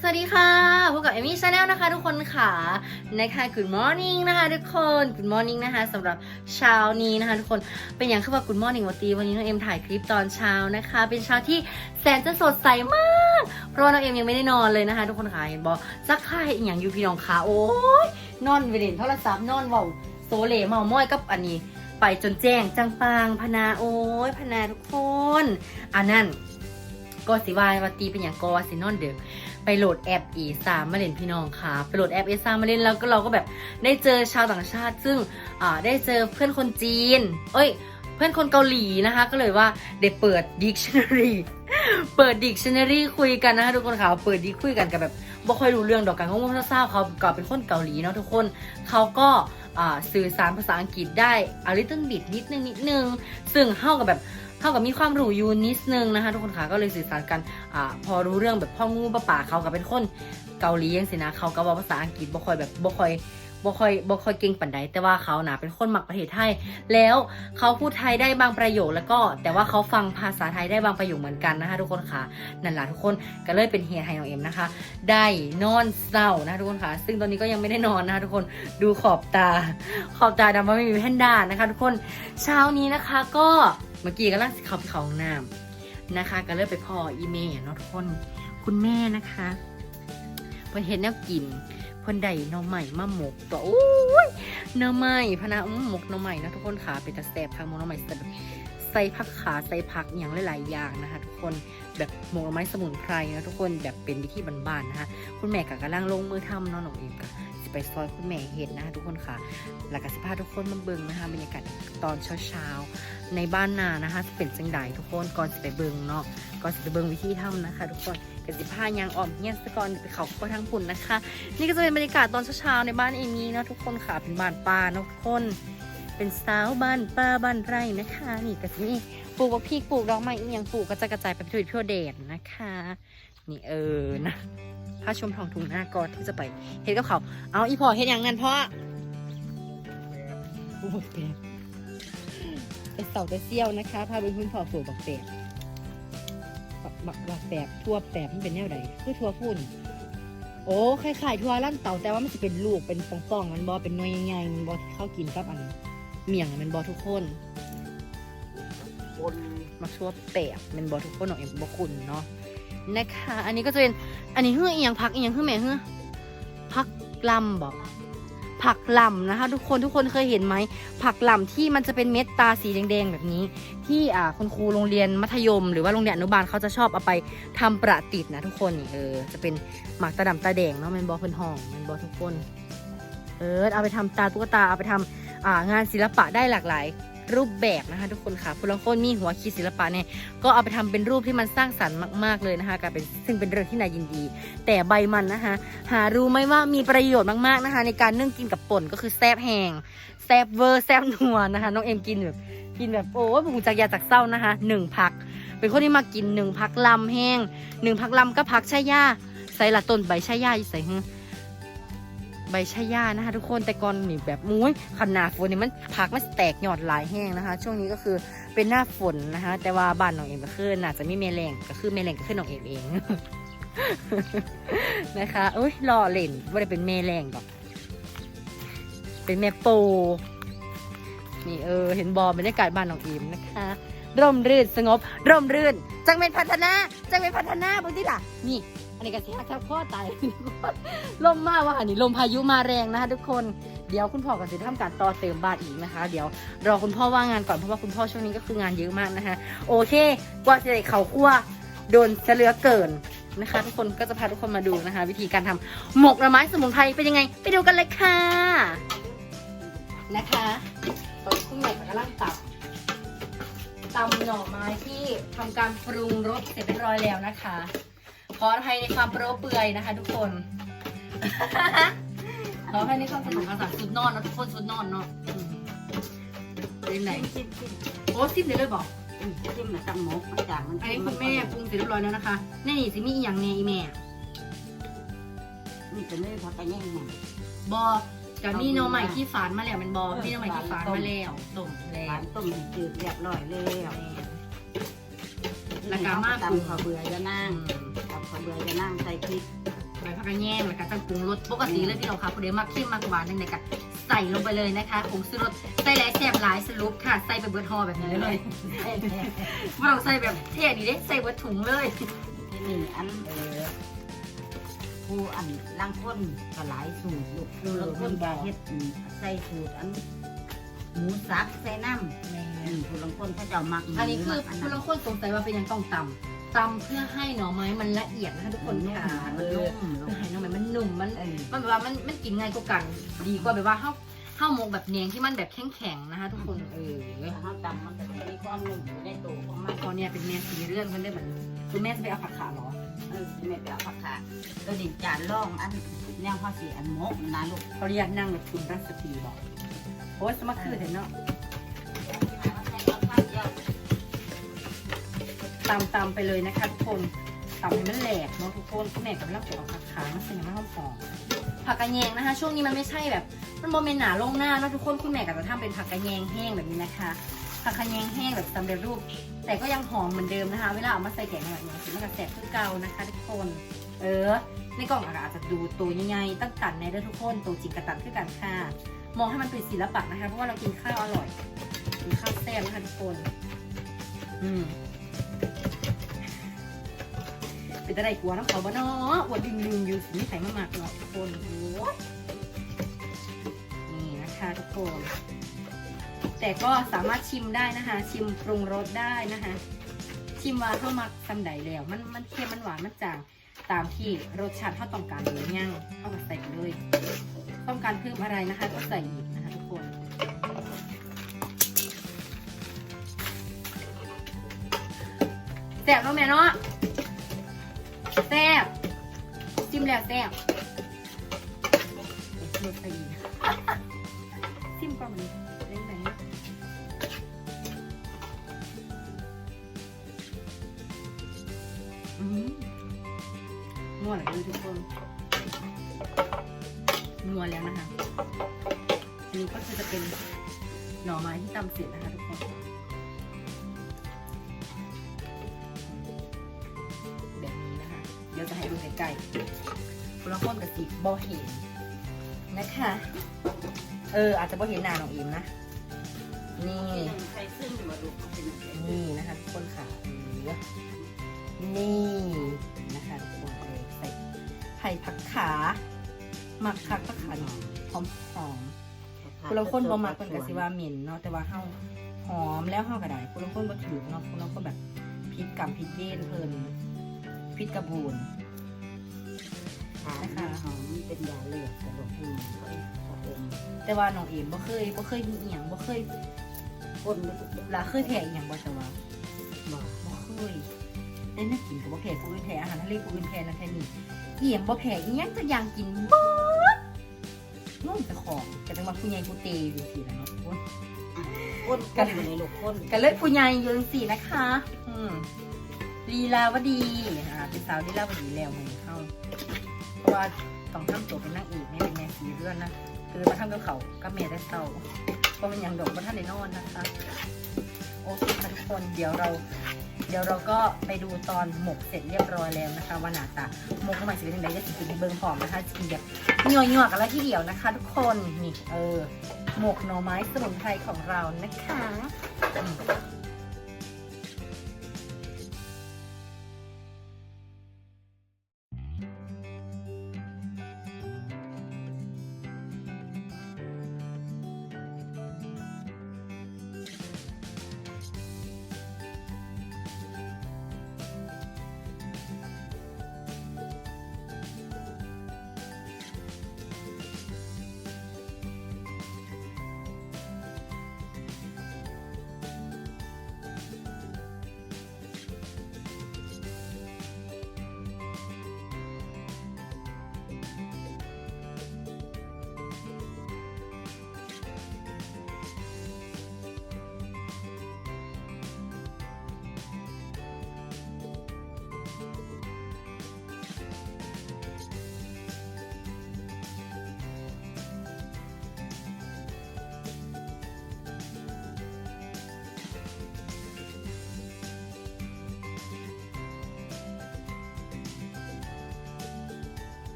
สวัสดีค่ะพบกับเอมี่ชาแนลนะคะทุกคนค่ะนะคะ Good morning นะคะทุกคน Good morning นะคะสำหรับเช้านี้นะคะทุกคนเป็นอย่างคือว่า Good morning วันตีวันนี้น้องเอ็มถ่ายคลิปตอนเช้านะคะ เป็นเช้าที่แสนจะสดใสมาก เพราะว่าน้องเอ็มยังไม่ได้นอนเลยนะคะ ทุกคนค่ะเห็นบอกซักผ้าอหย่างยูพี่น้องค่ะโอ้ยนอนไปเล่นโทรศัพท์นอนว้าโซเลเมาม้อยกับอันนี้ ไปจนแจ้งจังปางพนาโอ้ยพนาทุกคนอันนั้นก็สิวายวัตีเป็นอย่างกอสินอนเดิม ไปโหลดแอป E3 มาเล่นพี่น้องค่ะ ไปโหลดแอป E3 มาเล่นแล้วก็เราก็แบบได้เจอชาวต่างชาติ ซึ่งอ่าได้เจอเพื่อนคนจีน เอ้ย เพื่อนคนเกาหลีนะคะ ก็เลยว่าได้เปิด dictionary เปิด dictionary คุยกันนะคะทุกคนค่ะเปิดดีคุยกันกับแบบบ่ค่อยรู้เรื่องดอกกันเขาเศร้าๆเขาก็เป็นคนเกาหลีเนาะทุกคนเขาก็สื่อสารภาษาอังกฤษได้ a little bit นิดนึงนิดนึง ซึ่งเข้ากับแบบ เท่ากับมีความรู้อยู่นิดนึงนะคะ ทุกคนค่ะก็เลยสื่อสารกันอ่าพอรู้เรื่องแบบพ่องูป้าป่าเขากับเป็นคนเกาหลียังสินะเขาก็เว่าภาษาอังกฤษบ่ค่อยแบบบ่ค่อยบ่ค่อยบ่ค่อยเก่งปันใดแต่ว่าเขาหนะเป็นคนมักประเทศไทย แล้วเขาพูดไทยได้บางประโยคแล้วก็ แต่ว่าเขาฟังภาษาไทยได้บางประโยคเหมือนกันนะคะทุกคนค่ะนั่นแหละทุกคนก็เลยเป็นเฮียไฮของเอ็มนะคะ ได้นอนเศร้านะทุกคนค่ะ ซึ่งตอนนี้ก็ยังไม่ได้นอนนะคะทุกคนดูขอบตา ขอบตาดำว่าไม่มีแพนด้านะคะ ทุกคนเช้านี้นะคะก็ มื่อกี้ก็ล่างเขาไปเขาห้องน้ำนะคะ ก็เลยไปพ่ออีเมลเนาะทุกคน คุณแม่นะคะเพิ่นเห็นแนวกินเพิ่นได้น่อใหม่มาหมกตัวโอ้ยน่อใหม่พนะอื้อหมกน่อใหม่นะทุกคนค่ะเป็นตะแสบทางหมกน่อใหม่ใส่ผักขาใส่ผักอย่างหลายๆอย่างนะคะ ทุกคนแบบหมกหน่อไม้สมุนไพรนะทุกคนแบบเป็นวิธีบ้านๆนะคะ คุณแม่กับกำลังลงมือทำเนาะหนูเองก็สิ ไปซอยคุณแม่เห็นนะคะทุกคนค่ะแล้วก็สิพาทุกคนมาเบิ่งนะคะบรรยากาศตอนเช้าๆในบ้านนานะคะเป็นจังใดทุกคนก่อนสิไปเบิ่งเนาะก่อนสิไปเบิ่งวิธีทำนะคะ ทุกคนกสิพายางอ่อมเงี้ยสก่อนไปเขาก็ทั้งปุ่นนะคะ นี่ก็จะเป็นบรรยากาศตอนเช้าๆในบ้านเอมี่นะทุกคนค่ะเป็นบ้านป่านะทุกคนเป็นสาวบ้านป่าบ้านไร่นะคะ นี่ก็จะมีปลูกบักพริกปลูกดอกไม้อีกอย่างปลูกก็จะกระจายไปทั่วทั่วเดนนะคะ นี่เออนะ พาชมทองทุ่งหน้าก่อนที่จะไปเฮ็ดกับเขาวเอาอีพอเฮ็ดอย่างนั้นพ่อโอ้ยแปบไปเสาไปเซี่ยวนะคะพาไปพื้นพอปลูกบักแปบบักบักบักแปบทั่วแปบมันเป็นแนวใดคือทั่วพุ่นโอ้คล้ายๆทั่วลั่นเต่าแต่ว่ามันจะเป็นลูกเป็นป่องๆมันบอเป็นหน่วยใหญ่ๆมันบอที่เข้ากินกับอันเมี่ยงอะมันบอทุกคนคนมักชั่วแปบมันบอทุกคนของเอ็มบอคุณเนาะ นะคะ อันนี้ก็จะเป็น อันนี้เฮืออีหยังพักอีหยังเฮือแม่เฮือพักลำบอกผักลำนะคะ ทุกคนทุกคนเคยเห็นไหมผักลำที่มันจะเป็นเม็ดตาสีแดงๆแบบนี้ ที่อ่าคุณครูโรงเรียนมัธยม หรือว่าโรงเรียนอนุบาลเขาจะชอบเอาไปทำประติดนะทุกคนนี่เออจะเป็นหมากตาดำตาแดงเนาะมันบอเพิ่นห้องมันบอทุกคน เออเอาไปทำตาตุ๊กตาเอาไปทำอ่างานศิลปะได้หลากหลาย รูปแบบนะคะทุกคนค่ะผู้ละคนมีหัวคิดศิลปะเนี่ยก็เอาไปทำเป็นรูปที่มันสร้างสรรค์มากๆเลยนะคะกายเป็นซึ่งเป็นเรื่องที่น่ายินดี แต่ใบมันนะคะ หารู้ไหมว่ามีประโยชน์มากๆนะคะ ในการนึ่งกินกับป่นก็คือแซบแห้งแซบเวอร์แซบนัวนะคะ น้องเอ็มกินแบบกินแบบโอ้ยบุกจากยาจากเศร้านะคะหนึ่งพัก เป็นคนที่มากินหนึ่งพักลำแห้งหนึ่งพักลำก็พักชะย่าใส่ละต้นใบชะย่าใส่หึ ใบชะย่านะคะ ทุกคนแต่ก่อนนี่แบบมุ้ยขนาดฝนนี่มันพักมันแตกยอดหลายแห้งนะคะ ช่วงนี้ก็คือเป็นหน้าฝนนะคะ แต่ว่าบ้านน้องเอ็มก็คือน่าจะไม่เมแรงก็คือเมแรงก็คือน้องเอ็มเองนะคะอุ้ยรอเล่นว่าได้เป็นแม่แรงดอกเป็นแม่โปนี่เออเห็นบอบรรยากาศบ้านน้องเอ็มนะคะร่มรื่นสงบร่มรื่น จังเป็นพัฒนา จังเป็นพัฒนาบางทีล่ะนี่ อันนี้ก็สิฮักทับข้อตายลมมากว่ะอันนี้ลมพายุมาแรงนะคะ ทุกคนเดี๋ยวคุณพ่อกับสิทำการต่อเติมบ้านอีกนะคะ เดี๋ยวรอคุณพ่อว่างงานก่อนเพราะว่าคุณพ่อช่วงนี้ก็คืองานเยอะมากนะคะ โอเคกว่าจะได้เขาคั่วโดนเหลือเกินนะคะ ทุกคนก็จะพาทุกคนมาดูนะคะ วิธีการทำหมกหน่อไม้สมุนไพรเป็นยังไง ไปดูกันเลยค่ะนะคะตอนคุณแม่กำลังตับตำหน่อไม้ที่ทำการปรุงรสเสร็จเรียบร้อยแล้วนะคะ ขออภัยในความโปรเปื่อยนะคะ ทุกคน ขออภัยในความสนุกสนานสุดนอนเนอะทุกคนสุดนอนเนาะอืมเป็นไหนจิ้มจิ้มโอ้ซิมเดี๋ยวเลยบอก จิ้มจิ้มมาตั้งหมกมันจางมันอันนี้คุณแม่ปรุงเสร็จเรียบร้อยแล้วนะคะ นี่นี่สิมีอีกอย่างแน่อีแม่ นี่จะเลยพักกันยังไงบอกับนี่หน้องใหม่ที่ฝานมาแล้วเป็นบอนี่หน้องใหม่ที่ฝานมาแล้วต้มแล้หวาวนต้มจืดเรียบร้อยแล้วแล้วก็มากตำข้าวเบื่อจะนั่งอืมตำข้าวเบื่อจะนั่งใส่พริกใบผักกระแยงแล้วก็จังปรุงรสปกติเลยพี่น้องค่ะผู้ใดมักเข้มมักหวานนั่นก็ใส่ลงไปเลยนะคะผงชูรสใส่หลายแซ่บหลายสรุปค่ะใส่ไปเบิร์ดฮอแบบนี้เลยไม่ต้องใส่แบบเท่ดีเด้ใส่เบิร์ดถุงเลยที่นี่อันเออผู้อันล่างคนก็หลายสูตรลูกคือล่างคนก็เฮ็ดอืมใส่สูตรอันหมูสับใส่น้ำอืมผู้ล่างคนเขาเจะมักหมูอันนี้คือมักอันคุณนั้นลางคนสงสัยว่าเป็นยังต้องตำ ตำเพื่อให้หน่อไม้มันละเอียดนะคะทุกคนค่ะมัเอนอนุ่มเพื่อให้หน่อไม้มันนุ่มมัน เออ มันแบบว่ามันมันกินง่ายกว่ากัน ดีกว่าแบบว่าข้าวข้าวหมกแบบเนียงที่มันแบบแข็งๆนะคะ ทุกคนเออถ้าตำมันจะมีความนุ่มอยู่ในตัวของมันพอเนี่ยเป็นแม่สีเรื่องมันได้เหมือนคุณแม่จะไปเอาผักขาเหรอเออไม่ไปเอาผักขาตัวนี้จานร่องอันแนวข้าวสีอันมกนะลูก เขาเรียกนั่งแบบคุณรัสตีบอกโอ้ยสมัครคือเห็นเนาะ ตำตำไปเลยนะคะทุกคนตำให้มันแหลกเนาะทุกคนคุณแม่กับเล่าเกี่ยวกับผักขามันเป็นยังไงหอมหอมผักกระแยงนะคะ ช่วงนี้มันไม่ใช่แบบ มันโมเมนหนาลงหน้านะทุกคนคุณแม่ก็จะทำเป็นผักกระแยงแห้งแบบนี้นะคะผักกระแยงแห้งแบบสำเร็จรูป แต่ก็ยังหอมเหมือนเดิมนะคะ เวลาเอามาใส่แกงแบบนี้มันก็แสบคือเก่านะคะ ทุกคน เออในกล่องอาจจะดูตัวยังไงตั้งตันในเด้อทุกคนตัวจริงกระตันคือกันค่ะ มองให้มันเป็นศิลปะนะคะ เพราะว่าเรากินข้าวอร่อยกินข้าวแซ่บนะคะทุกคน อืม เป็นอะไรกลัวน้ำเขาบ้านาะอวดดึงดึงอยู่สีไข่มากเนาะทุกคนโอ้ยนี่นะคะทุกคน แต่ก็สามารถชิมได้นะคะ ชิมปรุงรสได้นะคะ ชิมว่าเข้ามาทำใดแล้ว มันมันเค็มมันหวานมันจางตามที่รสชาติเขาต้องการหรือยังเข้ามาใส่เลย ต้องการเพิ่มอะไรนะคะ ก็ใส่อีกนะคะทุกคนแซ่บเนาะแม่เนาะ แซ่บจิ้มแล้วแซ่บรสใส่อีจิ้มก่อนมันเล่นไหนอืมนัวเลยทุกคนนัวแล้วนะคะ อันนี้ก็จะเป็นหน่อไม้ที่ตำเสร็จนะคะทุกคน ดี๋ยวจะให้ดูใกล้ๆคุณละคนกับสีบอเห็นนะคะ เออ อาจจะบอเห็นหน้าน้องอิมนะ นี่ใส่ซึ่งมาดูเขาเป็นนี่นะคะทุกคนค่ะเออนี่นะคะทุกคนเออใส่ไผ่ผักขาหมักคักผักขาหน่อยหอมหอมคุณลางคนบ่มักเป็นกะสิว่าเหม็นเนาะแต่ว่าเฮาหอมแล้วเฮาก็ได้คุณลางคนบ่ถือเนาะคุณลางคนแบบพริกกับพริกเด่นเพลินพริกกระบูน นะคะหอมเป็นยาเลือดกระดูกอืมเขาเองแต่ว่าน้องเอ็มบ่เคยบ่เคยมีอีหยังบ่เคยคนไม่ถูกลาเคยแพ้อีหยังบ่แต่ว่าบอกบ่เคยได้นักกินก็บ่แพ้ผู้อื่นแพ้อาหารทะเลผู้อื่นแพ้นั่นแพ้นี่อีหยังบ่แพ้อีหยังจะอย่างกินเบิดนุ่มแต่ของแต่จังว่าผู้ใหญ่ผู้เตอยู่สิล่ะเนาะโอ้ยคนกันอยู่ในลูกคนก็เลยผู้ใหญ่อยู่จังซี่นะคะ อืมลีลาวดี อ่าเป็นสาวลีลาวดีแล้วมื้อ ว่าต้องทำตัวเป็นนางเอกในเป็นแม่สีเรือนนะคือมาทำกับเขากับแม่ได้เศร้าเพราะมันยังดกบ่ทันได้นอนนะคะโอเคค่ะทุกคนเดี๋ยวเรา เดี๋ยวเราก็ไปดูตอนหมกเสร็จเรียบร้อยแล้วนะคะว่าหน้าตาหมกเข้ามาสิเป็นยังไงจะกินในเบิงหอมนะคะกินแบบยั่วยั่วๆกันแล้วที่เดียวนะคะ ทุกคนนี่เออหมกหน่อไม้สมุนไพรของเรานะคะ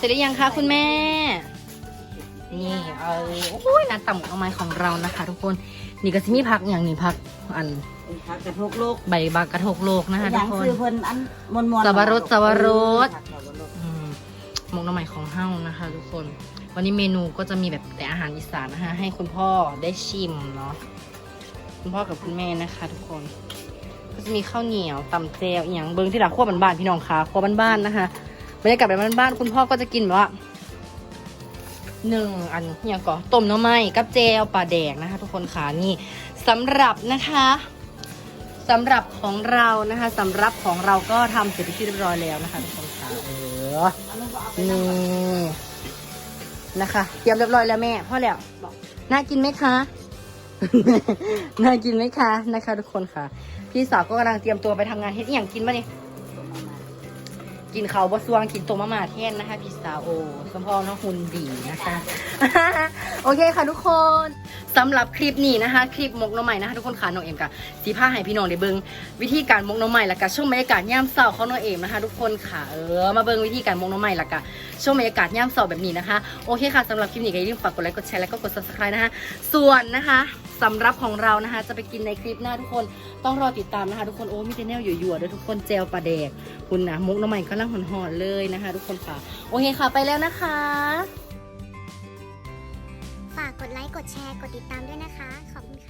สร็จหรือยังคะคุณแม่ นี่เออโอ้ยน้ำต่ำเอาไม้ของเรานะคะ ทุกคน นี่ก็จะมีพักอย่างนี้พักอันเป็นผักกระทกโลกใบบากระทกโลกนะคะอทุย่ากงคนคือเพิ่นอันมวนมวนสับปะรดสับปะรดผักสับปะรดอืมหมกหน้ำใหม่ของเฮ้านะคะ ทุกคน วันนี้เมนูก็จะมีแบบแต่อาหารอีสานนะคะให้คุณพ่อได้ชิมเนาะคุณพ่อกับคุณแม่นะคะ ทุกคนก็จะมีข้าวเหนียวตำแจวอหย่างเบิ้งที่หลังขั้วบ้านๆพี่น้องคะขั้วบ้านๆนะคะ บรรยากาศแบบบ้านๆคุณพ่อก็จะกินแบบว่าหนึ่งอันเนี่ยก่อต้มน้ำไม้กับเจลปลาแดกนะคะ ทุกคนค่ะนี่สำหรับนะคะสำหรับของเรานะคะสำหรับของเราก็ทำเสร็จเป็นที่เรียบร้อยแล้วนะคะทุกคนค่ะเออนี่นะคะเตรียมเรียบร้อยแล้วแม่พ่อแล้วน่ากินไหมคะน่ากินไหมคะนะคะ ทุกคนค่ะ พี่สาวก็กำลังเตรียมตัวไปทำงานเฮ็ดอย่างกินมาเนี่ย กินเขาบะซวงกินตัวมะม่าแทนนะคะพี่สาวโอสมพอน้องหุ่นดีนะคะ โอเคค่ะทุกคนสำหรับคลิปนี้นะคะ คลิปมกน้องใหม่นะคะทุกคนค่ะน้องเอ็มกับสีผ้าให้พี่น้องได้เบิงวิธีการมกน้องใหม่ละก็ช่วงบรรยากาศย่ามเสาของน้องเอ็มนะคะ ทุกคนค่ะเออมาเบิงวิธีการมกน้องใหม่ละก็ช่วงบรรยากาศย่ามเสาแบบนี้นะคะโอเคค่ะสำหรับคลิปนี้ก็อย่าลืมฝากกดไลค์กดแชร์แล้วก็กด subscribe นะคะส่วนนะคะ สำหรับของเรานะคะ จะไปกินในคลิปหน้าทุกคนต้องรอติดตามนะคะ ทุกคนโอ้มีแต่แนวยั่วๆด้วยทุกคนเจลปลาแดกคุณนะมุกน้ำใหม่ก็ลังหอนๆเลยนะคะ ทุกคนค่ะ โอเคค่ะไปแล้วนะคะ ฝากกดไลค์กดแชร์กดติดตามด้วยนะคะ ขอบคุณค่ะ